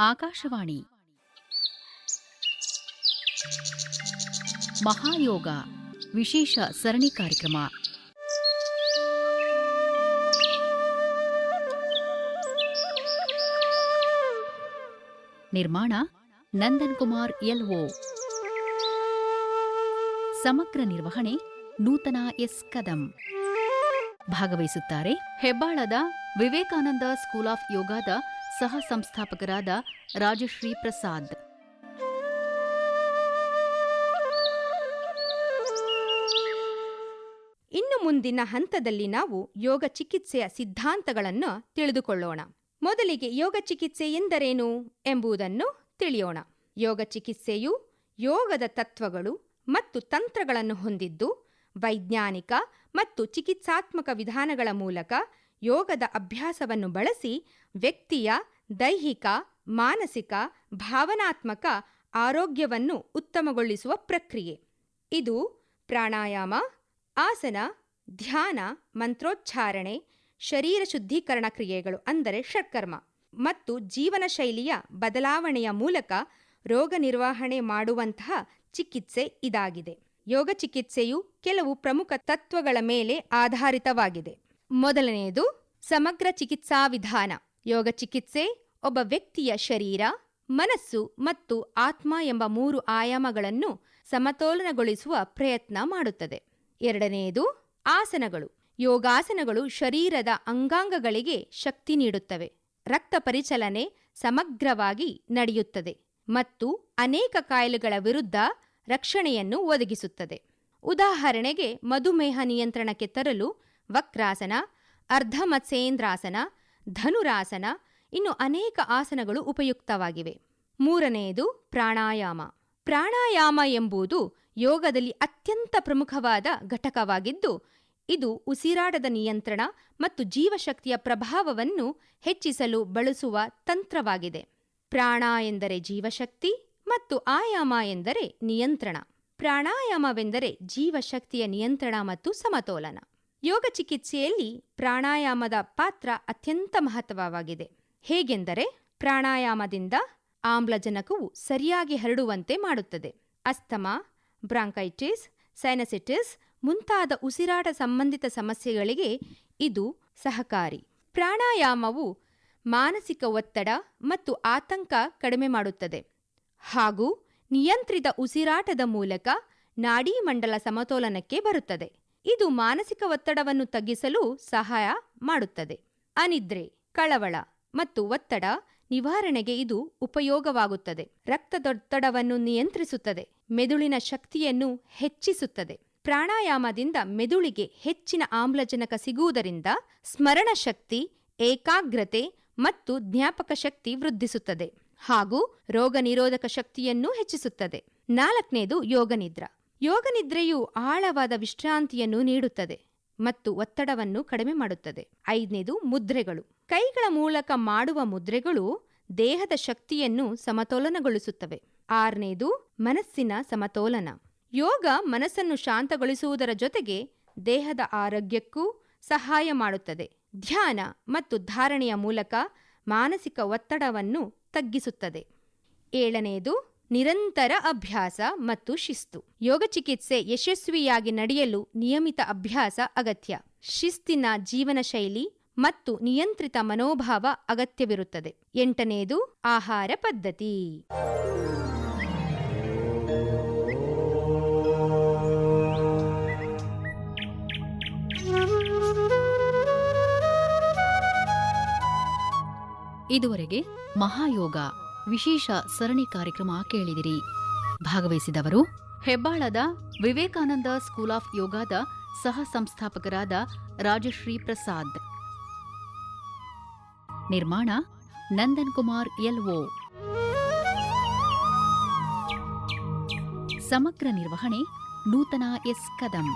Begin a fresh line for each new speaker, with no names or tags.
ಆಕಾಶವಾಣಿ. ಮಹಾಯೋಗ ವಿಶೇಷ ಸರಣಿ ಕಾರ್ಯಕ್ರಮ. ನಿರ್ಮಾಣ ನಂದನ್ ಕುಮಾರ್ ಎಲ್ಒ. ಸಮಗ್ರ ನಿರ್ವಹಣೆ ನೂತನ ಎಸ್ ಕದಂ. ಭಾಗವಹಿಸುತ್ತಾರೆ ಹೆಬ್ಬಾಳದ ವಿವೇಕಾನಂದ ಸ್ಕೂಲ್ ಆಫ್ ಯೋಗದ ಸಹ ಸಂಸ್ಥಾಪಕರಾದ ರಾಜಶ್ರೀ ಪ್ರಸಾದ್.
ಇನ್ನು ಮುಂದಿನ ಹಂತದಲ್ಲಿ ನಾವು ಯೋಗ ಚಿಕಿತ್ಸೆಯ ಸಿದ್ಧಾಂತಗಳನ್ನು ತಿಳಿದುಕೊಳ್ಳೋಣ. ಮೊದಲಿಗೆ ಯೋಗ ಚಿಕಿತ್ಸೆ ಎಂದರೇನು ಎಂಬುದನ್ನು ತಿಳಿಯೋಣ. ಯೋಗ ಚಿಕಿತ್ಸೆಯು ಯೋಗದ ತತ್ವಗಳು ಮತ್ತು ತಂತ್ರಗಳನ್ನು ಹೊಂದಿದ್ದು, ವೈಜ್ಞಾನಿಕ ಮತ್ತು ಚಿಕಿತ್ಸಾತ್ಮಕ ವಿಧಾನಗಳ ಮೂಲಕ ಯೋಗದ ಅಭ್ಯಾಸವನ್ನು ಬಳಸಿ ವ್ಯಕ್ತಿಯ ದೈಹಿಕ, ಮಾನಸಿಕ, ಭಾವನಾತ್ಮಕ ಆರೋಗ್ಯವನ್ನು ಉತ್ತಮಗೊಳಿಸುವ ಪ್ರಕ್ರಿಯೆ. ಇದು ಪ್ರಾಣಾಯಾಮ, ಆಸನ, ಧ್ಯಾನ, ಮಂತ್ರೋಚ್ಚಾರಣೆ, ಶರೀರ ಶುದ್ಧೀಕರಣ ಕ್ರಿಯೆಗಳು ಅಂದರೆ ಷಟ್ಕರ್ಮ ಮತ್ತು ಜೀವನ ಶೈಲಿಯ ಬದಲಾವಣೆಯ ಮೂಲಕ ರೋಗ ನಿರ್ವಹಣೆ ಮಾಡುವಂತಹ ಚಿಕಿತ್ಸೆ ಇದಾಗಿದೆ. ಯೋಗ ಚಿಕಿತ್ಸೆಯು ಕೆಲವು ಪ್ರಮುಖ ತತ್ವಗಳ ಮೇಲೆ ಆಧಾರಿತವಾಗಿದೆ. ಮೊದಲನೆಯದು ಸಮಗ್ರ ಚಿಕಿತ್ಸಾ ವಿಧಾನ. ಯೋಗ ಚಿಕಿತ್ಸೆ, ಒಬ್ಬ ವ್ಯಕ್ತಿಯ ಶರೀರ, ಮನಸ್ಸು ಮತ್ತು ಆತ್ಮ ಎಂಬ ಮೂರು ಆಯಾಮಗಳನ್ನು ಸಮತೋಲನಗೊಳಿಸುವ ಪ್ರಯತ್ನ ಮಾಡುತ್ತದೆ. ಎರಡನೆಯದು, ಆಸನಗಳು. ಯೋಗಾಸನಗಳು ಶರೀರದ ಅಂಗಾಂಗಗಳಿಗೆ ಶಕ್ತಿ ನೀಡುತ್ತವೆ. ರಕ್ತ ಪರಿಚಲನೆ ಸಮಗ್ರವಾಗಿ ನಡೆಯುತ್ತದೆ ಮತ್ತು ಅನೇಕ ಕಾಯಿಲೆಗಳ ವಿರುದ್ಧ ರಕ್ಷಣೆಯನ್ನು ಒದಗಿಸುತ್ತದೆ. ಉದಾಹರಣೆಗೆ, ಮಧುಮೇಹ ನಿಯಂತ್ರಣಕ್ಕೆ ತರಲು ವಕ್ರಾಸನ ಅರ್ಧಮತ್ಸೇಂದ್ರಾಸನ ಧನುರಾಸನ, ಇನ್ನು ಅನೇಕ ಆಸನಗಳು ಉಪಯುಕ್ತವಾಗಿವೆ. ಮೂರನೆಯದು ಪ್ರಾಣಾಯಾಮ. ಪ್ರಾಣಾಯಾಮ ಎಂಬುದು ಯೋಗದಲ್ಲಿ ಅತ್ಯಂತ ಪ್ರಮುಖವಾದ ಘಟಕವಾಗಿದ್ದು, ಇದು ಉಸಿರಾಟದ ನಿಯಂತ್ರಣ ಮತ್ತು ಜೀವಶಕ್ತಿಯ ಪ್ರಭಾವವನ್ನು ಹೆಚ್ಚಿಸಲು ಬಳಸುವ ತಂತ್ರವಾಗಿದೆ. ಪ್ರಾಣ ಎಂದರೆ ಜೀವಶಕ್ತಿ ಮತ್ತು ಆಯಾಮ ಎಂದರೆ ನಿಯಂತ್ರಣ. ಪ್ರಾಣಾಯಾಮವೆಂದರೆ ಜೀವಶಕ್ತಿಯ ನಿಯಂತ್ರಣ ಮತ್ತು ಸಮತೋಲನ. ಯೋಗ ಚಿಕಿತ್ಸೆಯಲ್ಲಿ ಪ್ರಾಣಾಯಾಮದ ಪಾತ್ರ ಅತ್ಯಂತ ಮಹತ್ವವಾಗಿದೆ. ಹೇಗೆಂದರೆ ಪ್ರಾಣಾಯಾಮದಿಂದ ಆಮ್ಲಜನಕವು ಸರಿಯಾಗಿ ಹರಡುವಂತೆ ಮಾಡುತ್ತದೆ. ಅಸ್ತಮಾ, ಬ್ರಾಂಕೈಟಿಸ್, ಸೈನಸಿಟಿಸ್ ಮುಂತಾದ ಉಸಿರಾಟ ಸಂಬಂಧಿತ ಸಮಸ್ಯೆಗಳಿಗೆ ಇದು ಸಹಕಾರಿ. ಪ್ರಾಣಾಯಾಮವು ಮಾನಸಿಕ ಒತ್ತಡ ಮತ್ತು ಆತಂಕ ಕಡಿಮೆ ಮಾಡುತ್ತದೆ ಹಾಗೂ ನಿಯಂತ್ರಿತ ಉಸಿರಾಟದ ಮೂಲಕ ನಾಡೀಮಂಡಲ ಸಮತೋಲನಕ್ಕೆ ಬರುತ್ತದೆ. ಇದು ಮಾನಸಿಕ ಒತ್ತಡವನ್ನು ತಗ್ಗಿಸಲು ಸಹಾಯ ಮಾಡುತ್ತದೆ. ಅನಿದ್ರೆ, ಕಳವಳ ಮತ್ತು ಒತ್ತಡ ನಿವಾರಣೆಗೆ ಇದು ಉಪಯೋಗವಾಗುತ್ತದೆ. ರಕ್ತದೊತ್ತಡವನ್ನು ನಿಯಂತ್ರಿಸುತ್ತದೆ. ಮೆದುಳಿನ ಶಕ್ತಿಯನ್ನು ಹೆಚ್ಚಿಸುತ್ತದೆ. ಪ್ರಾಣಾಯಾಮದಿಂದ ಮೆದುಳಿಗೆ ಹೆಚ್ಚಿನ ಆಮ್ಲಜನಕ ಸಿಗುವುದರಿಂದ ಸ್ಮರಣ ಶಕ್ತಿ ಏಕಾಗ್ರತೆ ಮತ್ತು ಜ್ಞಾಪಕ ಶಕ್ತಿ ವೃದ್ಧಿಸುತ್ತದೆ ಹಾಗೂ ರೋಗ ನಿರೋಧಕ ಶಕ್ತಿಯನ್ನು ಹೆಚ್ಚಿಸುತ್ತದೆ. ನಾಲ್ಕನೇದು ಯೋಗನಿದ್ರ. ಯೋಗನಿದ್ರೆಯು ಆಳವಾದ ವಿಶ್ರಾಂತಿಯನ್ನು ನೀಡುತ್ತದೆ ಮತ್ತು ಒತ್ತಡವನ್ನು ಕಡಿಮೆ ಮಾಡುತ್ತದೆ. ಐದನೇದು ಮುದ್ರೆಗಳು. ಕೈಗಳ ಮೂಲಕ ಮಾಡುವ ಮುದ್ರೆಗಳು ದೇಹದ ಶಕ್ತಿಯನ್ನು ಸಮತೋಲನಗೊಳಿಸುತ್ತವೆ. ಆರನೇದು ಮನಸ್ಸಿನ ಸಮತೋಲನ. ಯೋಗ ಮನಸ್ಸನ್ನು ಶಾಂತಗೊಳಿಸುವುದರ ಜೊತೆಗೆ ದೇಹದ ಆರೋಗ್ಯಕ್ಕೂ ಸಹಾಯ ಮಾಡುತ್ತದೆ. ಧ್ಯಾನ ಮತ್ತು ಧಾರಣೆಯ ಮೂಲಕ ಮಾನಸಿಕ ಒತ್ತಡವನ್ನು ತಗ್ಗಿಸುತ್ತದೆ. ಏಳನೆಯದು ನಿರಂತರ ಅಭ್ಯಾಸ ಮತ್ತು ಶಿಸ್ತು. ಯೋಗ ಚಿಕಿತ್ಸೆ ಯಶಸ್ವಿಯಾಗಿ ನಡೆಯಲು ನಿಯಮಿತ ಅಭ್ಯಾಸ ಅಗತ್ಯ. ಶಿಸ್ತಿನ ಜೀವನ ಶೈಲಿ ಮತ್ತು ನಿಯಂತ್ರಿತ ಮನೋಭಾವ ಅಗತ್ಯವಿರುತ್ತದೆ. ಎಂಟನೆಯದು ಆಹಾರ ಪದ್ಧತಿ.
ಇದುವರೆಗೆ ಮಹಾಯೋಗ. ವಿಶೇಷ ಸರಣಿ ಕಾರ್ಯಕ್ರಮ ಕೇಳಿದಿರಿ. ಭಾಗವಹಿಸಿದವರು ಹೆಬ್ಬಾಳದ ವಿವೇಕಾನಂದ ಸ್ಕೂಲ್ ಆಫ್ ಯೋಗದ ಸಹ ಸಂಸ್ಥಾಪಕರಾದ ರಾಜಶ್ರೀ ಪ್ರಸಾದ್. ನಿರ್ಮಾಣ ನಂದನ್ ಕುಮಾರ್ ಎಲ್ಒ. ಸಮಗ್ರ ನಿರ್ವಹಣೆ ನೂತನ ಎಸ್ ಕದಂ.